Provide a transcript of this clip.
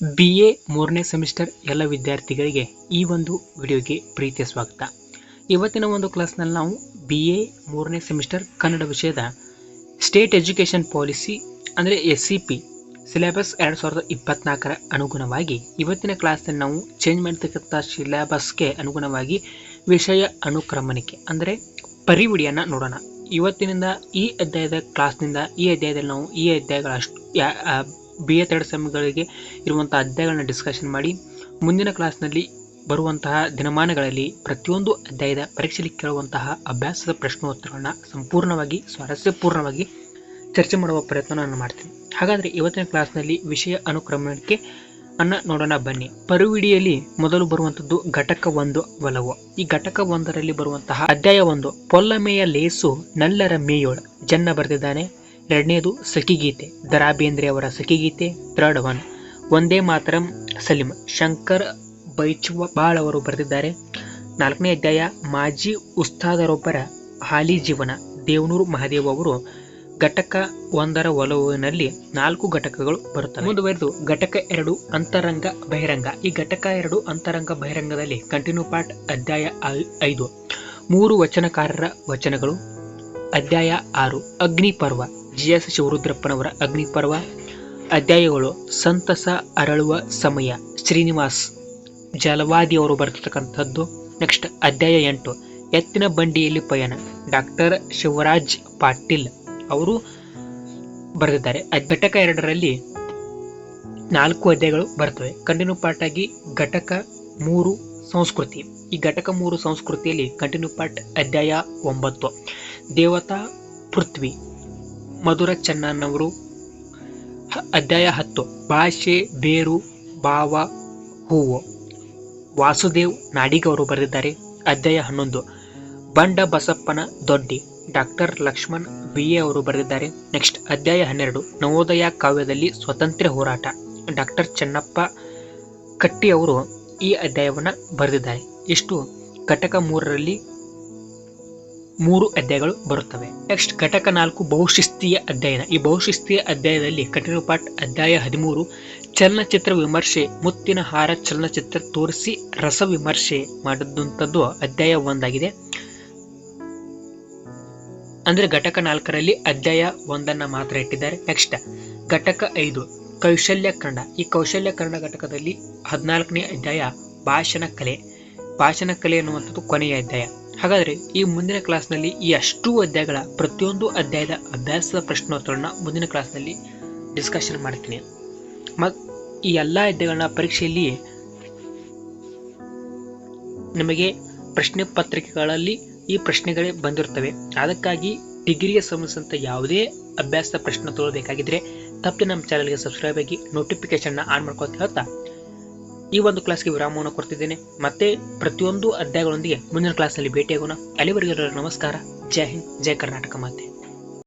B A ಮೂರನೇ semester ಎಲ್ಲ ವಿದ್ಯಾರ್ಥಿಗಳಿಗೆ ಈ ಒಂದು ವಿಡಿಯೋಗೆ ಪ್ರೀತಿಯ ಸ್ವಾಗತ. ಇವತ್ತಿನ ಒಂದು ಕ್ಲಾಸ್ನಲ್ಲಿ ನಾವು ಬಿ ಎ ಮೂರನೇ ಸೆಮಿಸ್ಟರ್ ಕನ್ನಡ ವಿಷಯದ ಸ್ಟೇಟ್ ಎಜುಕೇಷನ್ ಪಾಲಿಸಿ ಅಂದರೆ ಎಸ್ ಸಿ ಪಿ ಸಿಲೆಬಸ್ ಎರಡು ಸಾವಿರದ ಇಪ್ಪತ್ನಾಲ್ಕರ ಅನುಗುಣವಾಗಿ ಇವತ್ತಿನ ಕ್ಲಾಸ್ನಲ್ಲಿ ನಾವು ಚೇಂಜ್ ಮಾಡ್ತಕ್ಕಂಥ ಸಿಲೆಬಸ್ಗೆ ಅನುಗುಣವಾಗಿ ವಿಷಯ ಅನುಕ್ರಮಣಿಕೆ ಅಂದರೆ ಪರಿವಿಡಿಯನ್ನು ನೋಡೋಣ. ಇವತ್ತಿನಿಂದ ಈ ಅಧ್ಯಾಯದ ಕ್ಲಾಸ್ನಿಂದ ಈ ಅಧ್ಯಾಯದಲ್ಲಿ ನಾವು ಈ ಅಧ್ಯಾಯಗಳಷ್ಟು ಬಿ ಎ ತರ್ಡ್ ಸೆಮ್ಗಳಿಗೆ ಇರುವಂಥ ಅಧ್ಯಾಯಗಳನ್ನ ಡಿಸ್ಕಷನ್ ಮಾಡಿ, ಮುಂದಿನ ಕ್ಲಾಸ್ನಲ್ಲಿ ಬರುವಂತಹ ದಿನಮಾನಗಳಲ್ಲಿ ಪ್ರತಿಯೊಂದು ಅಧ್ಯಾಯದ ಪರೀಕ್ಷೆಯಲ್ಲಿ ಕೇಳುವಂತಹ ಅಭ್ಯಾಸದ ಪ್ರಶ್ನೋತ್ತರಗಳನ್ನ ಸಂಪೂರ್ಣವಾಗಿ, ಸ್ವಾರಸ್ಯಪೂರ್ಣವಾಗಿ ಚರ್ಚೆ ಮಾಡುವ ಪ್ರಯತ್ನ ನಾನು ಮಾಡ್ತೀನಿ. ಹಾಗಾದರೆ ಇವತ್ತಿನ ಕ್ಲಾಸ್ನಲ್ಲಿ ವಿಷಯ ಅನುಕ್ರಮಣಕ್ಕೆ ಅನ್ನ ನೋಡೋಣ ಬನ್ನಿ. ಪರುವಿಡಿಯಲ್ಲಿ ಮೊದಲು ಬರುವಂಥದ್ದು ಘಟಕ ಒಂದು ಒಲವು. ಈ ಘಟಕ ಒಂದರಲ್ಲಿ ಬರುವಂತಹ ಅಧ್ಯಾಯ ಒಂದು, ಪೊಲ್ಲಮೆಯ ಲೇಸು ನಲ್ಲರ ಮೇಯೋಳ ಜನ್ನ ಬರೆದಿದ್ದಾನೆ. ಎರಡನೇದು ಸಖಿಗೀತೆ. ದರಾ ಬೇಂದ್ರೆ ಅವರ ಸಖಿಗೀತೆ ಥರ್ಡ್ ಒನ್ ಒಂದೇ ಮಾತರಂ ಸಲೀಂ. ಶಂಕರ್ ಬೈಚುವಾಳ್ ಅವರು ಬರೆದಿದ್ದಾರೆ. ನಾಲ್ಕನೇ ಅಧ್ಯಾಯ, ಮಾಜಿ ಉಸ್ತಾದರೊಬ್ಬರ ಹಾಲಿ ಜೀವನ. ದೇವನೂರು ಮಹಾದೇವ್ ಅವರು ಘಟಕ ಒಂದರ ಒಲವಿನಲ್ಲಿ ನಾಲ್ಕು ಘಟಕಗಳು ಬರುತ್ತವೆ. ಮುಂದುವರೆದು, ಘಟಕ ಎರಡು, ಅಂತರಂಗ, ಬಹಿರಂಗ. ಈ ಘಟಕ ಎರಡು, ಅಂತರಂಗ, ಬಹಿರಂಗದಲ್ಲಿ ಕಂಟಿನ್ಯೂ ಪಾರ್ಟ್ ಅಧ್ಯಾಯ ಐದು. ಮೂರು ವಚನಕಾರರ ವಚನಗಳು. ಅಧ್ಯಾಯ ಆರು. ಅಗ್ನಿಪರ್ವ. ಜಿ ಎಸ್ ಶಿವರುದ್ರಪ್ಪನವರ ಅಗ್ನಿಪರ್ವ. ಅಧ್ಯಾಯಗಳು. ಸಂತಸ ಅರಳುವ ಸಮಯ. ಶ್ರೀನಿವಾಸ್ ಜಲವಾದಿ ಅವರು ಬರೆದಿರ್ತಕ್ಕಂಥದ್ದು. ನೆಕ್ಸ್ಟ್ ಅಧ್ಯಾಯ ಎಂಟು. ಎತ್ತಿನ ಬಂಡಿಯಲ್ಲಿ ಪಯಣ. ಡಾಕ್ಟರ್ ಶಿವರಾಜ್ ಪಾಟೀಲ್ ಅವರು ಬರೆದಿದ್ದಾರೆ. ಘಟಕ ಎರಡರಲ್ಲಿ ನಾಲ್ಕು ಅಧ್ಯಾಯಗಳು ಬರ್ತವೆ. ಕಂಟಿನ್ಯೂ ಪಾರ್ಟ್ ಘಟಕ ಮೂರು ಸಂಸ್ಕೃತಿ. ಈ ಘಟಕ ಮೂರು ಸಂಸ್ಕೃತಿಯಲ್ಲಿ ಕಂಟಿನ್ಯೂ ಪಾರ್ಟ್ ಅಧ್ಯಾಯ ಒಂಬತ್ತು. ದೇವತಾ ಪೃಥ್ವಿ. ಮಧುರ ಚೆನ್ನವರು ಹ- ಅಧ್ಯಾಯ ಹತ್ತು. ಭಾಷೆ, ಬೇರು, ಭಾವ, ಹೂವು. ವಾಸುದೇವ್ ನಾಡಿಗವರು ಬರೆದಿದ್ದಾರೆ. ಅಧ್ಯಾಯ ಹನ್ನೊಂದು. ಬಂಡ ಬಸಪ್ಪನ ದೊಡ್ಡಿ. ಡಾಕ್ಟರ್ ಲಕ್ಷ್ಮಣ್ ಬಿ ಎ ಅವರು ಬರೆದಿದ್ದಾರೆ. ನೆಕ್ಸ್ಟ್, ಅಧ್ಯಾಯ ಹನ್ನೆರಡು. ನವೋದಯ ಕಾವ್ಯದಲ್ಲಿ ಸ್ವತಂತ್ರ ಹೋರಾಟ. ಡಾಕ್ಟರ್ ಚೆನ್ನಪ್ಪ ಕಟ್ಟಿ ಅವರು ಈ ಅಧ್ಯಾಯವನ್ನು ಬರೆದಿದ್ದಾರೆ. ಇಷ್ಟು. ಘಟಕ ಮೂರರಲ್ಲಿ ಮೂರು ಅಧ್ಯಾಯಗಳು ಬರುತ್ತವೆ. ನೆಕ್ಸ್ಟ್, ಘಟಕ ನಾಲ್ಕು ಬಹುಶಿಸ್ತೀಯ ಅಧ್ಯಯನ. ಈ ಬಹುಶಿಸ್ತೀಯ ಅಧ್ಯಾಯದಲ್ಲಿ ಕಠಿಣಪಾಠ ಅಧ್ಯಾಯ ಹದಿಮೂರು, ಚಲನಚಿತ್ರ ವಿಮರ್ಶೆ, ಮುತ್ತಿನ ಹಾರ ಚಲನಚಿತ್ರ ತೋರಿಸಿ ರಸ ವಿಮರ್ಶೆ ಮಾಡಿದಂಥದ್ದು ಅಧ್ಯಾಯ ಒಂದಾಗಿದೆ. ಅಂದ್ರೆ ಘಟಕ ನಾಲ್ಕರಲ್ಲಿ ಅಧ್ಯಾಯ ಒಂದನ್ನು ಮಾತ್ರ ಇಟ್ಟಿದ್ದಾರೆ. ನೆಕ್ಸ್ಟ್, ಘಟಕ ಐದು, ಕೌಶಲ್ಯ ಕನ್ನಡ ಈ ಕೌಶಲ್ಯ ಕನ್ನಡ ಘಟಕದಲ್ಲಿ ಹದಿನಾಲ್ಕನೇ ಅಧ್ಯಾಯ ಭಾಷಣ ಕಲೆ. ಭಾಷಣ ಕಲೆ ಎನ್ನುವಂಥದ್ದು ಕೊನೆಯ ಅಧ್ಯಾಯ. ಹಾಗಾದ್ರೆ ಈ ಮುಂದಿನ ಕ್ಲಾಸ್ನಲ್ಲಿ ಈ ಅಷ್ಟು ಅಧ್ಯಾಯಗಳ ಪ್ರತಿಯೊಂದು ಅಧ್ಯಾಯದ ಅಭ್ಯಾಸದ ಪ್ರಶ್ನೋತ್ತರಗಳನ್ನ ಮುಂದಿನ ಕ್ಲಾಸ್ನಲ್ಲಿ ಡಿಸ್ಕಷನ್ ಮಾಡ್ತೀನಿ. ಮತ್ ಈ ಎಲ್ಲ ಅಧ್ಯಾಯಗಳನ್ನ ಪರೀಕ್ಷೆಯಲ್ಲಿ ನಿಮಗೆ ಪ್ರಶ್ನೆ ಪತ್ರಿಕೆಗಳಲ್ಲಿ ಈ ಪ್ರಶ್ನೆಗಳೇ ಬಂದಿರ್ತವೆ. ಅದಕ್ಕಾಗಿ ಡಿಗ್ರಿಗೆ ಸಂಬಂಧಿಸಿದಂಥ ಯಾವುದೇ ಅಭ್ಯಾಸದ ಪ್ರಶ್ನೆ ತೊಗೊಳ್ಬೇಕಾಗಿದ್ರೆ ತಪ್ಪದೆ ನಮ್ಮ ಚಾನಲ್ಗೆ ಸಬ್ಸ್ಕ್ರೈಬ್ ಆಗಿ ನೋಟಿಫಿಕೇಶನ್ನ ಆನ್ ಮಾಡ್ಕೊತ ಹೇಳ್ತಾ ಈ ಒಂದು ಕ್ಲಾಸ್ಗೆ ವಿರಾಮವನ್ನು ಕೊಡ್ತಿದ್ದೇನೆ. ಮತ್ತೆ ಪ್ರತಿಯೊಂದು ಅಧ್ಯಾಯಗಳೊಂದಿಗೆ ಮುಂದಿನ ಕ್ಲಾಸ್ನಲ್ಲಿ ಭೇಟಿಯಾಗೋಣ. ಅಲ್ಲಿವರೆಗೂ ನಮಸ್ಕಾರ. ಜೈ ಹಿಂದ್, ಜೈ ಕರ್ನಾಟಕ ಮಾತೆ.